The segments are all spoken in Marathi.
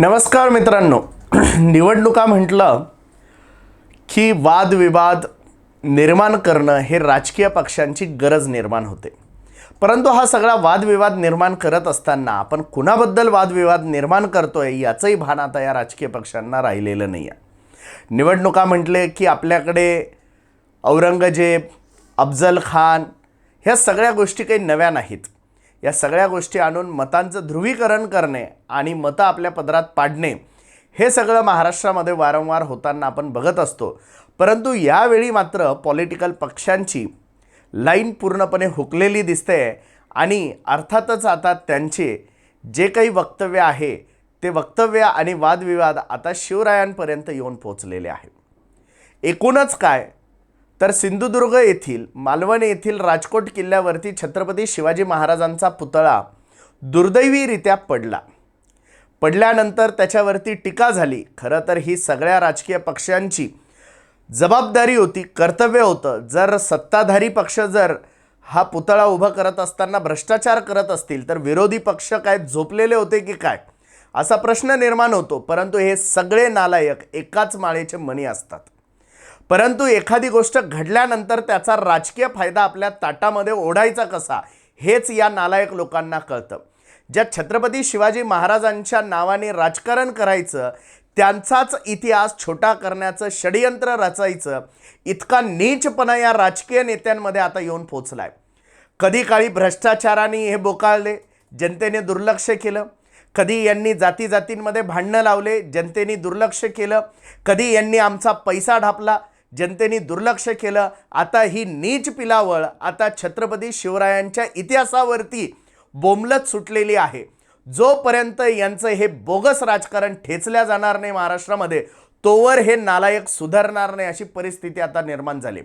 नमस्कार मित्रांनो. निवडणुका म्हटलं की वादविवाद निर्माण करणं हे राजकीय पक्षांची गरज निर्माण होते. परंतु हा सगळा वादविवाद निर्माण करत असताना आपण कुणाबद्दल वादविवाद निर्माण करतोय याचंही भान आता या राजकीय पक्षांना राहिलेलं नाही आहे निवडणुका म्हटले की आपल्याकडे औरंगजेब अफजल खान ह्या सगळ्या गोष्टी काही नव्या नाहीत. या सगळ्या गोष्टी आणून मतांचं ध्रुवीकरण करणे आणि मतं आपल्या पदरात पाडणे हे सगळं महाराष्ट्रामध्ये वारंवार होताना आपण बघत असतो. परंतु यावेळी मात्र पॉलिटिकल पक्षांची लाईन पूर्णपणे हुकलेली दिसते आणि अर्थातच आता त्यांचे जे काही वक्तव्य आहे ते वक्तव्य आणि वादविवाद आता शिवरायांपर्यंत येऊन पोचलेले आहे. एकूणच काय तर सिंधुदुर्ग येथील मालवण येथील राजकोट किल्ल्यावरती छत्रपती शिवाजी महाराजांचा पुतळा दुर्दैवीरित्या पडला. पडल्यानंतर त्याच्यावरती टीका झाली. खरं तर ही सगळ्या राजकीय पक्षांची जबाबदारी होती कर्तव्य होतं. जर सत्ताधारी पक्ष जर हा पुतळा उभा करत असताना भ्रष्टाचार करत असतील तर विरोधी पक्ष काय झोपलेले होते की काय? असा प्रश्न निर्माण होतो. परंतु हे सगळे नालायक एकाच माळेचे मणी असतात. परंतु एखादी गोष्ट घडल्यानंतर त्याचा राजकीय फायदा आपल्या ताटामध्ये ओढायचा कसा हेच या नालायक लोकांना कळतं. ज्या छत्रपती शिवाजी महाराजांच्या नावाने राजकारण करायचं त्यांचाच इतिहास छोटा करण्याचं षडयंत्र रचायचं इतका नीचपणा या राजकीय नेत्यांमध्ये आता येऊन पोचलाय. कधी काळी भ्रष्टाचाराने हे बोकाळले जनतेने दुर्लक्ष केलं. कधी यांनी जाती जातींमध्ये भांडणं लावले जनतेने दुर्लक्ष केलं. कधी यांनी आमचा पैसा ढापला जनतेने दुर्लक्ष केलं. आता ही नीच पिलावळ आता छत्रपती शिवरायांच्या इतिहासावरती बोंबलत सुटलेली आहे. जोपर्यंत यांचं हे बोगस राजकारण ठेचल्या जाणार नाही महाराष्ट्रामध्ये तोवर हे नालायक सुधारणार नाही अशी परिस्थिती आता निर्माण झाली.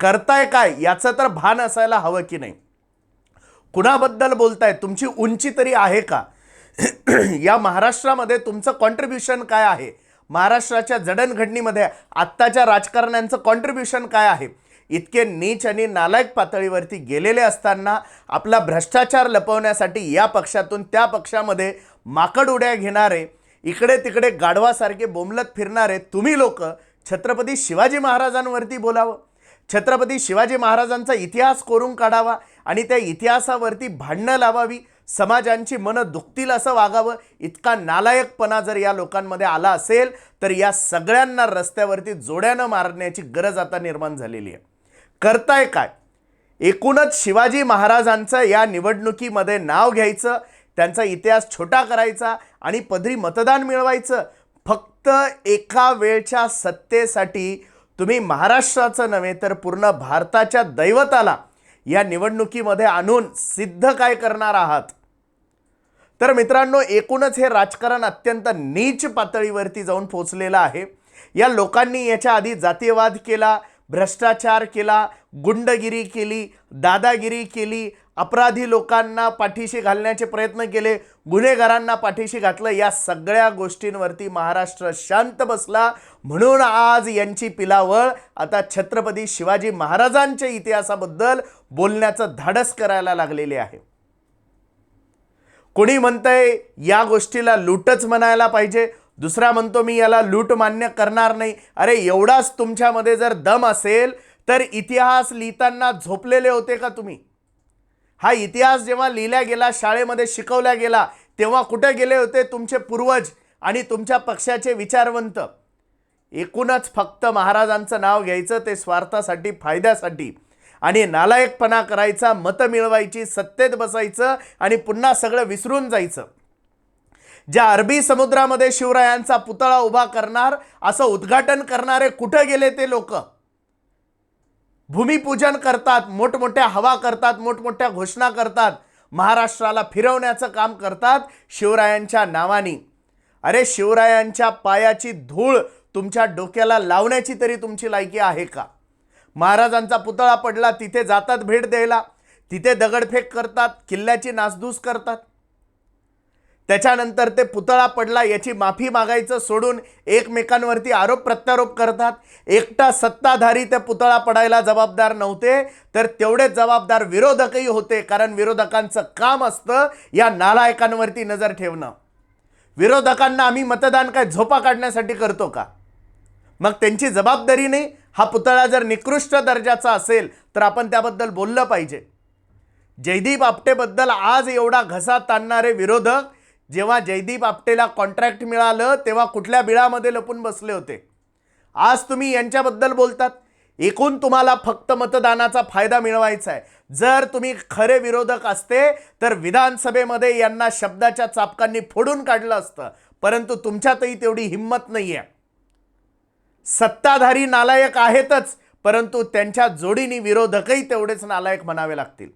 करताय काय? याचं तर भान असायला हवं की नाही? कुणाबद्दल बोलताय? तुमची उंची तरी आहे का? या महाराष्ट्रामध्ये तुमचं कॉन्ट्रीब्युशन काय आहे? महाराष्ट्राच्या जडणघडणीमध्ये आत्ताच्या राजकारण्यांचं कॉन्ट्रीब्युशन काय आहे? इतके नीच आणि नालायक पातळीवरती गेलेले असताना आपला भ्रष्टाचार लपवण्यासाठी या पक्षातून त्या पक्षामध्ये माकड उड्या घेणारे इकडे तिकडे गाढवासारखे बोंबलत फिरणारे तुम्ही लोक छत्रपती शिवाजी महाराजांवरती बोलावं. छत्रपती शिवाजी महाराजांचा इतिहास कोरून काढावा आणि त्या इतिहासावरती भांडणं लावावी. समाजांची मनं दुखतील असं वागावं इतका नालायकपणा जर या लोकांमध्ये आला असेल तर या सगळ्यांना रस्त्यावरती जोड्यानं मारण्याची गरज आता निर्माण झालेली आहे. करताय काय? एकूणच शिवाजी महाराजांचं या निवडणुकीमध्ये नाव घ्यायचं त्यांचा इतिहास छोटा करायचा आणि पदरी मतदान मिळवायचं. फक्त एका वेळच्या सत्तेसाठी तुम्ही महाराष्ट्राचं नव्हे तर पूर्ण भारताच्या दैवताला या निवडणुकीमध्ये आणून सिद्ध काय करणार आहात? तर मित्रांनो एकूणच हे राजकारण अत्यंत नीच पातळीवरती जाऊन पोचलेलं आहे. या लोकांनी याच्या आधी जातीयवाद केला भ्रष्टाचार केला गुंडगिरी केली दादागिरी केली अपराधी लोकांना पाठीशी घालण्याचे प्रयत्न केले गुन्हेगारांना पाठीशी घातलं या सगळ्या गोष्टींवरती महाराष्ट्र शांत बसला. म्हणून आज यांची पिलावळ आता छत्रपती शिवाजी महाराजांच्या इतिहासाबद्दल बोलण्याचं धाडस करायला लागलेले आहे. कोणी म्हणतंय या गोष्टीला लूटच म्हणायला पाहिजे. दुसरा म्हणतो मी याला लूट मान्य करणार नाही. अरे एवढाच तुमच्यामध्ये जर दम असेल तर इतिहास लिहिताना झोपलेले होते का तुम्ही? हा इतिहास जेव्हा लिहिला गेला शाळेमध्ये शिकवला गेला तेव्हा कुठे गेले होते तुमचे पूर्वज आणि तुमच्या पक्षाचे विचारवंत? एकूणच फक्त महाराजांचं नाव घ्यायचं ते स्वार्थासाठी फायद्यासाठी. आणि नालायकपणा करायचा मतं मिळवायची सत्तेत बसायचं आणि पुन्हा सगळं विसरून जायचं. ज्या अरबी समुद्रामध्ये शिवरायांचा पुतळा उभा करणार असं उद्घाटन करणारे कुठं गेले ते लोक? भूमिपूजन करतात मोठमोठ्या हवा करतात मोठमोठ्या घोषणा करतात महाराष्ट्राला फिरवण्याचं काम करतात शिवरायांच्या नावानी. अरे शिवरायांच्या पायाची धूळ तुमच्या डोक्याला लावण्याची तरी तुमची लायकी आहे का? महाराजांचा पुतळा पडला तिथे जातात भेट द्यायला. तिथे दगडफेक करतात किल्ल्याची नासधूस करतात. त्याच्यानंतर ते पुतळा पडला याची माफी मागायचं सोडून एकमेकांवरती आरोप प्रत्यारोप करतात. एकटा सत्ताधारी त्या पुतळा पडायला जबाबदार नव्हते तर तेवढेच जबाबदार विरोधकही होते कारण विरोधकांचं काम असतं या नालायकांवरती नजर ठेवणं. विरोधकांना आम्ही मतदान काय झोपा काढण्यासाठी करतो का? मग त्यांची जबाबदारी नाही हा पुतळा जर निकृष्ट दर्जाचा असेल तर आपण त्याबद्दल बोललं पाहिजे. जयदीप आपटेबद्दल आज एवढा घसा ताणणारे विरोधक जेव्हा जयदीप आपटेला कॉन्ट्रॅक्ट मिळालं तेव्हा कुठल्या बिळामध्ये लपून बसले होते? आज तुम्ही यांच्याबद्दल बोलतात. एकूण तुम्हाला फक्त मतदानाचा फायदा मिळवायचा आहे. जर तुम्ही खरे विरोधक असते तर विधानसभेमध्ये यांना शब्दाच्या चापकांनी फोडून काढलं असतं. परंतु तुमच्यातही तेवढी हिंमत नाही आहे सत्ताधारी नालायक आहेतच परंतु त्यांच्या जोडीने विरोधकही तेवढेच नालायक म्हणावे लागतील.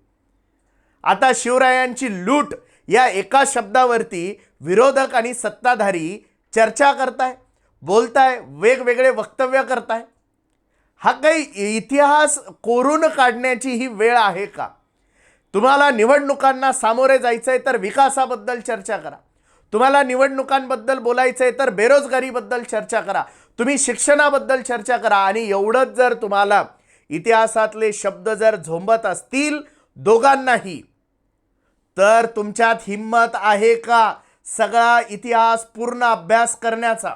आता शिवरायांची लूट या एका शब्दावरती विरोधक आणि सत्ताधारी चर्चा करताय बोलताय वेगवेगळे वक्तव्य करताय. हा काही इतिहास कोरून काढण्याची ही वेळ आहे का? तुम्हाला निवडणुकांना सामोरे जायचं आहे तर विकासाबद्दल चर्चा करा. तुम्हाला निवडणुकांबद्दल बोलायचं आहे तर बेरोजगारीबद्दल चर्चा करा. तुम्ही शिक्षणाबद्दल चर्चा करा आणि एवढंच जर तुम्हाला इतिहासातले शब्द जर झोंबत असतील दोघांनाही तर तुमच्यात हिंमत आहे का? सगळा इतिहास पूर्ण अभ्यास करण्याचा.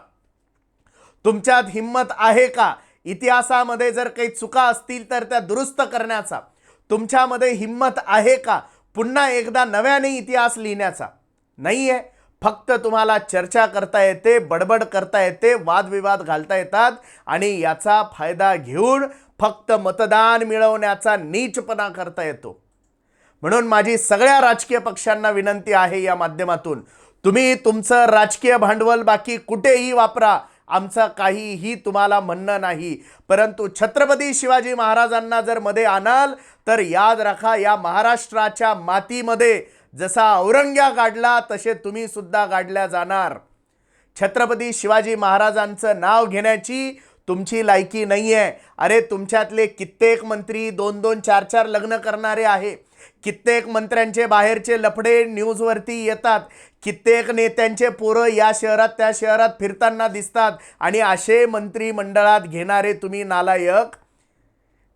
तुमच्यात हिंमत आहे का? इतिहासामध्ये जर काही चुका असतील तर त्या दुरुस्त करण्याचा. तुमच्यामध्ये हिंमत आहे का? पुन्हा एकदा नव्याने इतिहास लिहिण्याचा. नाही आहे फक्त तुम्हाला चर्चा करता येते बडबड करता येते वादविवाद घालता येतात आणि याचा फायदा घेऊन फक्त मतदान मिळवण्याचा नीचपणा करता येतो. म्हणून माझी सगळ्या राजकीय पक्षांना विनंती आहे या माध्यमातून. तुम्ही तुमचं राजकीय भांडवल बाकी कुठेही वापरा आमचं काहीही तुम्हाला म्हणणं नाही. परंतु छत्रपती शिवाजी महाराजांना जर मध्ये आणाल तर याद राखा या महाराष्ट्राच्या मातीमध्ये जसा औरंग्या गाडला तसे तुम्ही सुद्धा गाडल्या जाणार. छत्रपती शिवाजी महाराजांचं नाव घेण्याची तुमची लायकी नाही आहे अरे तुमच्यातले कित्येक मंत्री दोन दोन चार चार लग्न करणारे आहे. कित्येक मंत्र्यांचे बाहेरचे लफडे न्यूजवरती येतात. कित्येक नेत्यांचे पोरं या शहरात त्या शहरात फिरताना दिसतात. आणि असे मंत्रिमंडळात घेणारे तुम्ही नालायक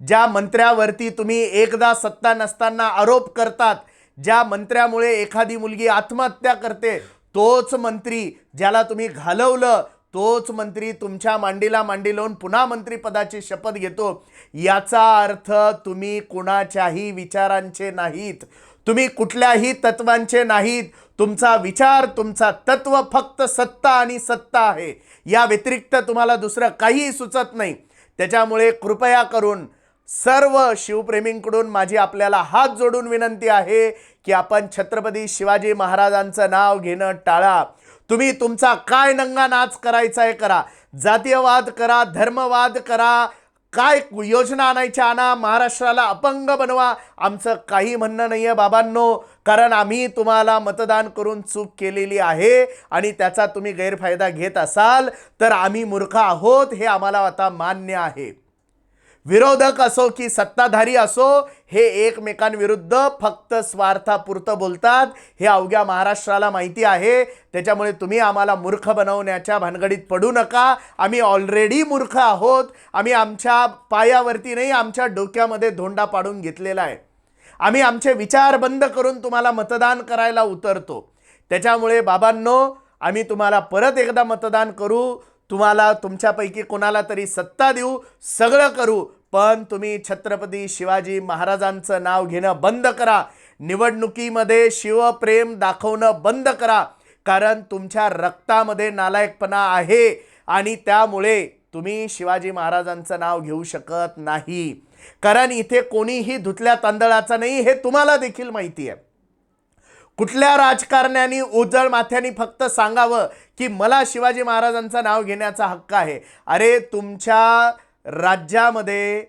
ज्या मंत्र्यावरती तुम्ही एकदा सत्ता नसताना आरोप करतात ज्या मंत्र्यामुळे एखादी मुलगी आत्महत्या करते तोच मंत्री ज्याला तुम्ही घालवलं तोच मंत्री तुमच्या मांडीला मांडी लावून पुन्हा मंत्रीपदाची शपथ घेतो. याचा अर्थ तुम्ही कुणाच्याही विचारांचे नाहीत. तुम्ही कुठल्याही तत्वांचे नाहीत. तुमचा विचार तुमचा तत्व फक्त सत्ता आणि सत्ता आहे. या व्यतिरिक्त तुम्हाला दुसरं काहीही सुचत नाही. त्याच्यामुळे कृपया करून सर्व शिवप्रेमींकडून माझी आपल्याला हात जोडून विनंती आहे की आपण छत्रपती शिवाजी महाराजांचं नाव घेणं टाळा. तुम्ही तुमचा काय नंगा नाच करायचा आहे करा. जातीयवाद करा धर्मवाद करा. काय योजना आणायच्या आणा महाराष्ट्राला अपंग बनवा. आमचं काही म्हणणं नाही आहे बाबांनो कारण आम्ही तुम्हाला मतदान करून चूक केलेली आहे आणि त्याचा तुम्ही गैरफायदा घेत असाल तर आम्ही मूर्ख आहोत हे आम्हाला आता मान्य आहे. विरोधक असो की सत्ताधारी असो हे एकमेकांविरुद्ध फक्त स्वार्थापुरतं बोलतात. हे अवघ्या महाराष्ट्राला माहिती आहे. त्याच्यामुळे तुम्ही आम्हाला मूर्ख बनवण्याच्या भानगडीत पडू नका. आम्ही ऑलरेडी मूर्ख आहोत. आम्ही आमच्या पायावरती नाही आमच्या डोक्यामध्ये धोंडा पाडून घेतलेला आहे. आम्ही आमचे विचार बंद करून तुम्हाला मतदान करायला उतरतो. त्याच्यामुळे बाबांनो आम्ही तुम्हाला परत एकदा मतदान करू. तुम्हाला तुमच्यापैकी कोणाला तरी सत्ता देऊ. सगळं करू. पण तुम्ही छत्रपती शिवाजी महाराजांचं नाव घेणं बंद करा. निवडणुकीमध्ये शिवप्रेम दाखवणं बंद करा. कारण तुमच्या रक्तामध्ये नालायकपणा आहे आणि त्यामुळे तुम्ही शिवाजी महाराजांचं नाव घेऊ शकत नाही. कारण इथे कोणीही धुतल्या तांदळाचा नाही हे तुम्हाला देखील माहिती आहे. कुठल्या राजकारण्यानी उजळ माथ्यानी फक्त सांगावं की मला शिवाजी महाराजांचं नाव घेण्याचा हक्क आहे. अरे तुमच्या राज्यामध्ये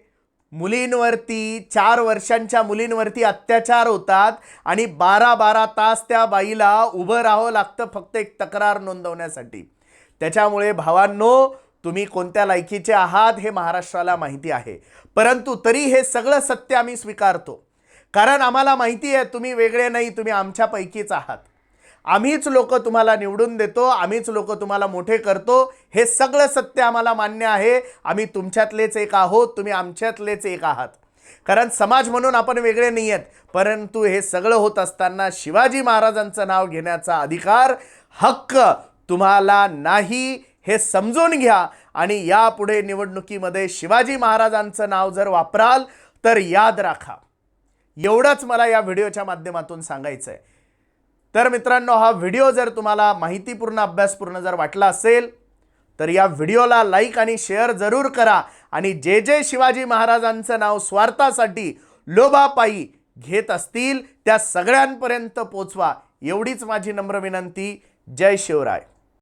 मुलींवरती चार वर्षांच्या मुलींवरती अत्याचार होतात आणि बारा बारा तास त्या बाईला उभं राहावं लागतं फक्त एक तक्रार नोंदवण्यासाठी. त्याच्यामुळे भावांनो तुम्ही कोणत्या लायकीचे आहात हे महाराष्ट्राला माहिती आहे. परंतु तरी हे सगळं सत्य आम्ही स्वीकारतो. कारण आम्हाला माहिती आहे तुम्ही वेगळे नाही तुम्ही आमच्यापैकीच आहात. आम्हीच लोक तुम्हाला निवडून देतो आम्हीच लोक तुम्हाला मोठे करतो. हे सगळं सत्य आम्हाला मान्य आहे. आम्ही तुमच्यातलेच एक आहोत तुम्ही आमच्यातलेच एक आहात. कारण समाज म्हणून आपण वेगळे नाही आहेत परंतु हे सगळं होत असताना शिवाजी महाराजांचं नाव घेण्याचा अधिकार हक्क तुम्हाला नाही हे समजून घ्या. आणि यापुढे निवडणुकीमध्ये शिवाजी महाराजांचं नाव जर वापराल तर याद राखा. एवढंच मला या व्हिडिओच्या माध्यमातून सांगायचं आहे तर मित्रांनो हा व्हिडिओ जर तुम्हाला माहितीपूर्ण अभ्यासपूर्ण जर वाटला असेल तर या व्हिडिओला लाईक आणि शेअर जरूर करा आणि जे जे शिवाजी महाराजांचं नाव स्वार्थासाठी लोभापायी घेत असतील त्या सगळ्यांपर्यंत पोचवा. एवढीच माझी नम्र विनंती. जय शिवराय.